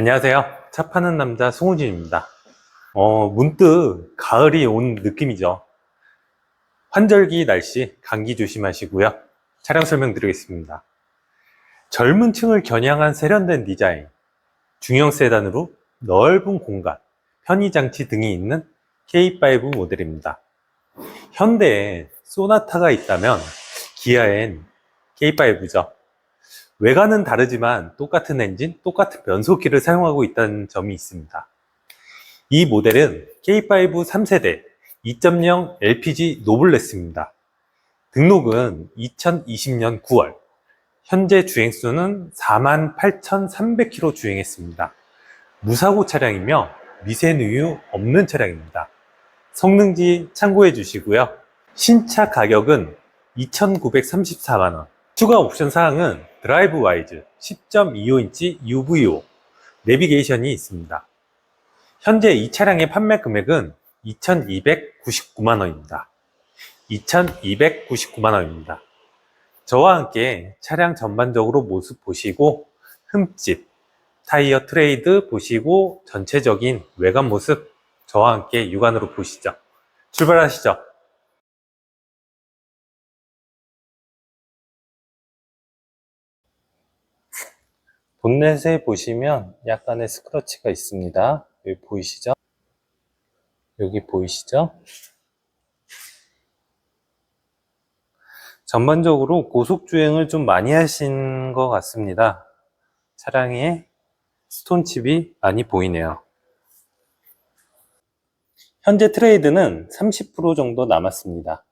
안녕하세요. 차 파는 남자 송우진입니다. 어, 문득 가을이 온 느낌이죠. 환절기 날씨, 감기 조심하시고요. 차량 설명드리겠습니다. 젊은 층을 겨냥한 세련된 디자인, 중형 세단으로 넓은 공간, 편의 장치 등이 있는 K5 모델입니다. 현대에 소나타가 있다면 기아엔 K5죠. 외관은 다르지만 똑같은 엔진, 똑같은 변속기를 사용하고 있다는 점이 있습니다. 이 모델은 K5 3세대 2.0 LPG 노블레스입니다. 등록은 2020년 9월, 현재 주행수는 48,300km 주행했습니다. 무사고 차량이며 미세누유 없는 차량입니다. 성능지 참고해 주시고요. 신차 가격은 2,934만원. 추가 옵션 사항은 드라이브 와이즈 10.25인치 UVO 내비게이션이 있습니다. 현재 이 차량의 판매 금액은 2,299만원입니다. 2,299만원입니다. 저와 함께 차량 전반적으로 모습 보시고 흠집, 타이어 트레이드 보시고 전체적인 외관 모습 저와 함께 육안으로 보시죠. 출발하시죠. 본넷에 보시면 약간의 스크러치가 있습니다. 여기 보이시죠? 여기 보이시죠? 전반적으로 고속주행을 좀 많이 하신 것 같습니다. 차량에 스톤칩이 많이 보이네요. 현재 트레이드는 30% 정도 남았습니다.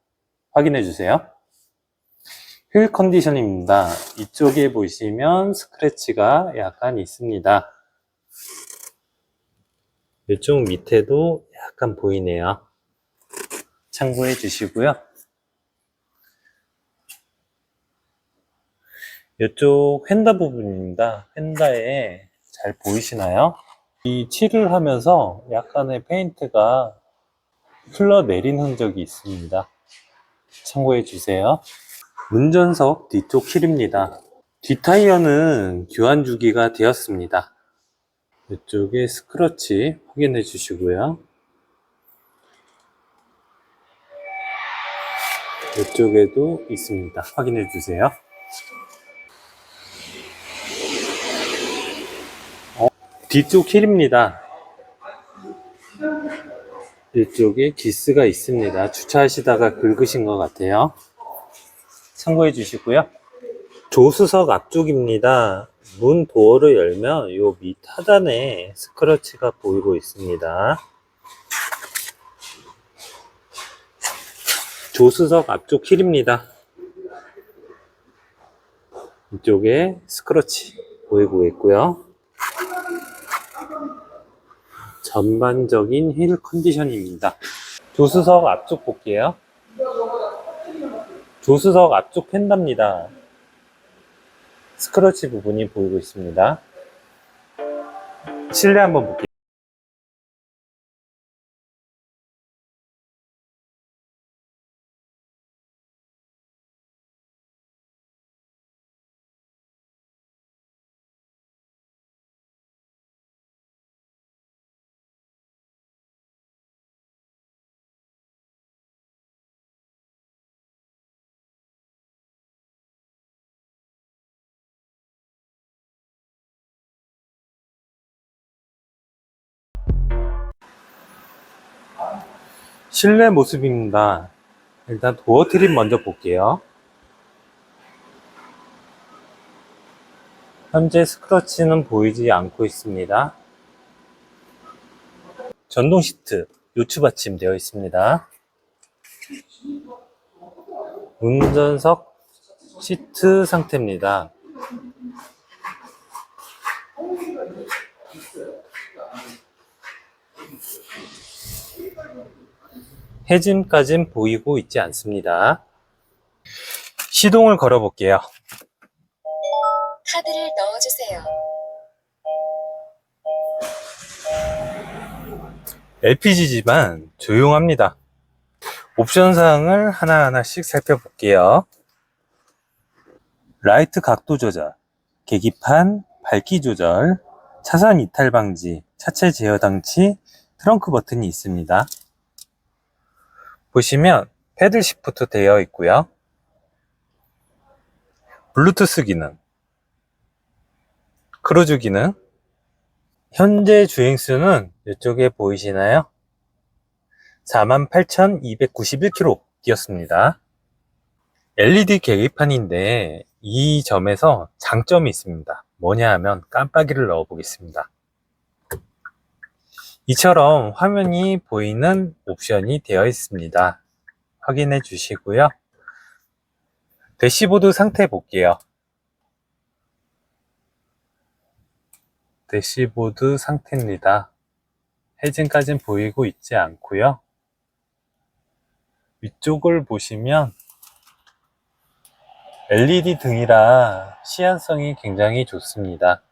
확인해 주세요. 휠 컨디션입니다. 이쪽에 보시면 스크래치가 약간 있습니다. 이쪽 밑에도 약간 보이네요. 참고해 주시고요. 이쪽 휀다 부분입니다. 휀다에 잘 보이시나요? 이 칠을 하면서 약간의 페인트가 흘러내린 흔적이 있습니다. 참고해 주세요. 운전석 뒤쪽 휠입니다. 뒷타이어는 교환 주기가 되었습니다. 이쪽에 스크러치 확인해 주시고요. 이쪽에도 있습니다. 확인해 주세요. 어, 뒤쪽 휠입니다. 이쪽에 기스가 있습니다. 주차하시다가 긁으신 것 같아요. 참고해 주시고요. 조수석 앞쪽입니다. 문 도어를 열면 요밑 하단에 스크러치가 보이고 있습니다. 조수석 앞쪽 휠입니다. 이쪽에 스크러치 보이고 있고요. 전반적인 휠 컨디션입니다. 조수석 앞쪽 볼게요. 조수석 앞쪽 펜다입니다. 스크러치 부분이 보이고 있습니다. 실내 한번 볼게요. 실내 모습입니다. 일단 도어 트림 먼저 볼게요. 현재 스크러치는 보이지 않고 있습니다. 전동 시트, 요추 받침 되어 있습니다. 운전석 시트 상태입니다. 해짐까진 보이고 있지 않습니다. 시동을 걸어 볼게요. 카드를 넣어주세요. LPG지만 조용합니다. 옵션 사항을 하나하나씩 살펴볼게요. 라이트 각도 조절, 계기판 밝기 조절, 차선 이탈 방지, 차체 제어 장치, 트렁크 버튼이 있습니다. 보시면 패들 시프트 되어 있고요. 블루투스 기능, 크루즈 기능, 현재 주행수는 이쪽에 보이시나요? 48,291km 뛰었습니다. LED 계기판인데 이 점에서 장점이 있습니다. 뭐냐 하면 깜빡이를 넣어 보겠습니다. 이처럼 화면이 보이는 옵션이 되어 있습니다. 확인해 주시고요. 대시보드 상태 볼게요. 대시보드 상태입니다. 해진까지는 보이고 있지 않고요. 위쪽을 보시면 LED 등이라 시안성이 굉장히 좋습니다.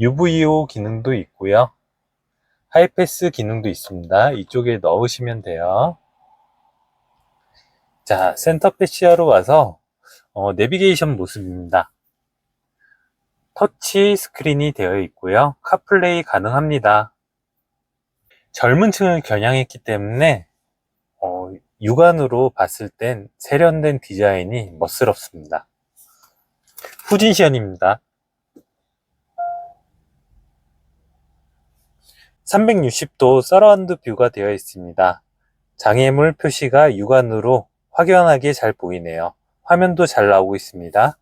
UVO 기능도 있고요. 하이패스 기능도 있습니다. 이쪽에 넣으시면 돼요. 자, 센터 패시아로 와서 어, 내비게이션 모습입니다. 터치 스크린이 되어 있고요. 카플레이 가능합니다. 젊은 층을 겨냥했기 때문에 어, 육안으로 봤을 땐 세련된 디자인이 멋스럽습니다. 후진 시연입니다. 360도 서라운드 뷰가 되어 있습니다. 장애물 표시가 육안으로 확연하게 잘 보이네요. 화면도 잘 나오고 있습니다.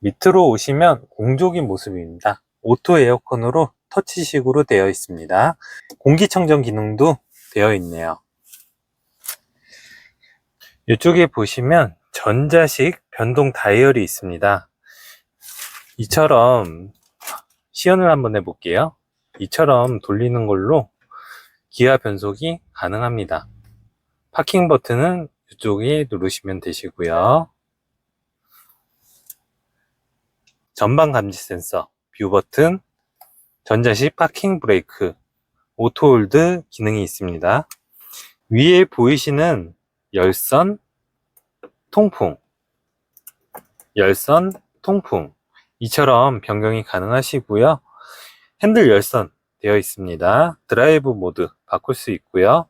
밑으로 오시면 공조기 모습입니다. 오토 에어컨으로 터치식으로 되어 있습니다. 공기청정 기능도 되어 있네요. 이쪽에 보시면 전자식 변동 다이얼이 있습니다. 이처럼 시연을 한번 해볼게요. 이처럼 돌리는 걸로 기아 변속이 가능합니다. 파킹 버튼은 이쪽에 누르시면 되시고요. 전방 감지 센서, 뷰 버튼, 전자식 파킹 브레이크, 오토 홀드 기능이 있습니다. 위에 보이시는 열선, 통풍, 열선, 통풍 이처럼 변경이 가능하시고요. 핸들 열선 되어 있습니다. 드라이브 모드 바꿀 수 있고요.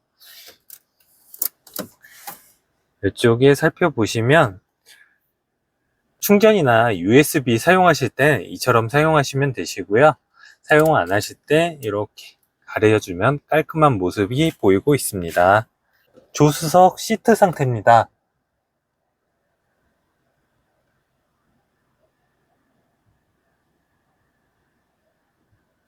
이쪽에 살펴보시면 충전이나 USB 사용하실 때 이처럼 사용하시면 되시고요. 사용 안 하실 때 이렇게 가려주면 깔끔한 모습이 보이고 있습니다. 조수석 시트 상태입니다.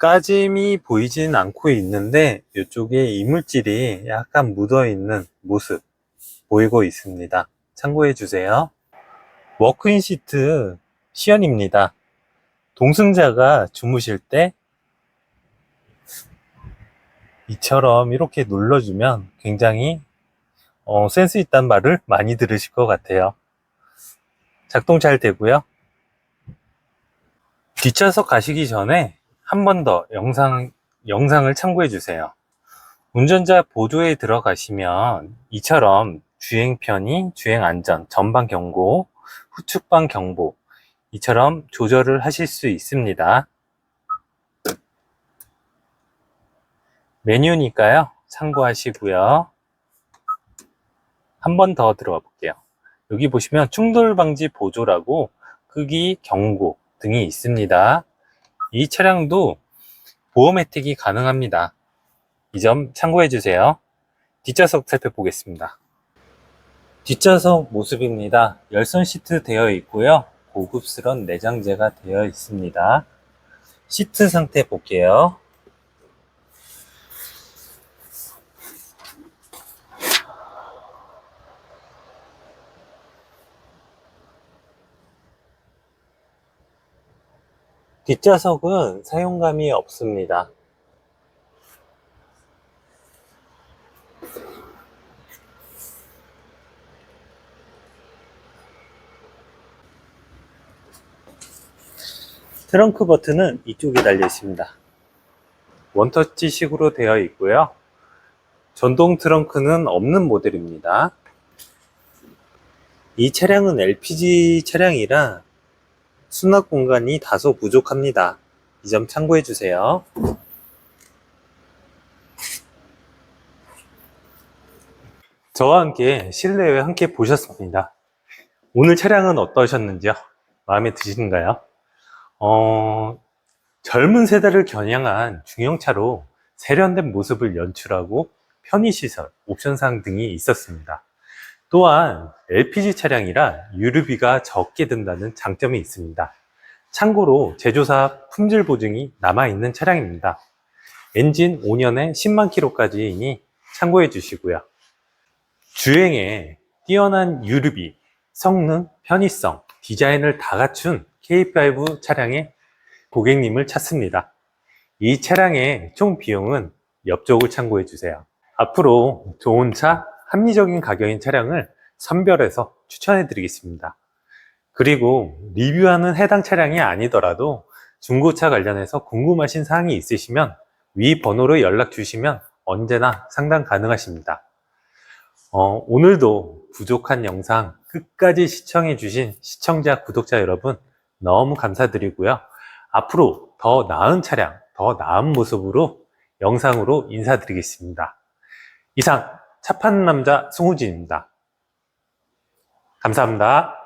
까짐이 보이진 않고 있는데 이쪽에 이물질이 약간 묻어 있는 모습 보이고 있습니다. 참고해 주세요. 워크인 시트 시연입니다. 동승자가 주무실 때 이처럼 이렇게 눌러주면 굉장히 어, 센스 있단 말을 많이 들으실 것 같아요. 작동 잘 되고요. 뒷좌석 가시기 전에 한 번 더 영상, 영상을 참고해 주세요. 운전자 보조에 들어가시면 이처럼 주행 편의, 주행 안전, 전방 경고, 후측방 경보 이처럼 조절을 하실 수 있습니다. 메뉴니까요. 참고하시고요. 한 번 더 들어가 볼게요. 여기 보시면 충돌 방지 보조라고 크기 경고 등이 있습니다. 이 차량도 보험 혜택이 가능합니다. 이 점 참고해 주세요. 뒷좌석 살펴보겠습니다. 뒷좌석 모습입니다. 열선 시트 되어 있고요. 고급스러운 내장재가 되어 있습니다. 시트 상태 볼게요. 뒷좌석은 사용감이 없습니다. 트렁크 버튼은 이쪽에 달려 있습니다. 원터치식으로 되어 있고요. 전동 트렁크는 없는 모델입니다. 이 차량은 LPG 차량이라 수납 공간이 다소 부족합니다. 이 점 참고해 주세요. 저와 함께 실내에 함께 보셨습니다. 오늘 차량은 어떠셨는지요? 마음에 드시는가요? 어, 젊은 세대를 겨냥한 중형차로 세련된 모습을 연출하고 편의시설, 옵션사항 등이 있었습니다. 또한 LPG 차량이라 유류비가 적게 든다는 장점이 있습니다. 참고로 제조사 품질 보증이 남아있는 차량입니다. 엔진 5년에 10만 킬로까지이니 참고해 주시고요. 주행에 뛰어난 유류비, 성능, 편의성, 디자인을 다 갖춘 K5 차량의 고객님을 찾습니다. 이 차량의 총 비용은 옆쪽을 참고해 주세요. 앞으로 좋은 차, 합리적인 가격인 차량을 선별해서 추천해 드리겠습니다. 그리고 리뷰하는 해당 차량이 아니더라도 중고차 관련해서 궁금하신 사항이 있으시면 위 번호로 연락 주시면 언제나 상담 가능하십니다. 어, 오늘도 부족한 영상 끝까지 시청해 주신 시청자, 구독자 여러분 너무 감사드리고요. 앞으로 더 나은 차량, 더 나은 모습으로 영상으로 인사드리겠습니다. 이상 차 파는 남자 송우진입니다. 감사합니다.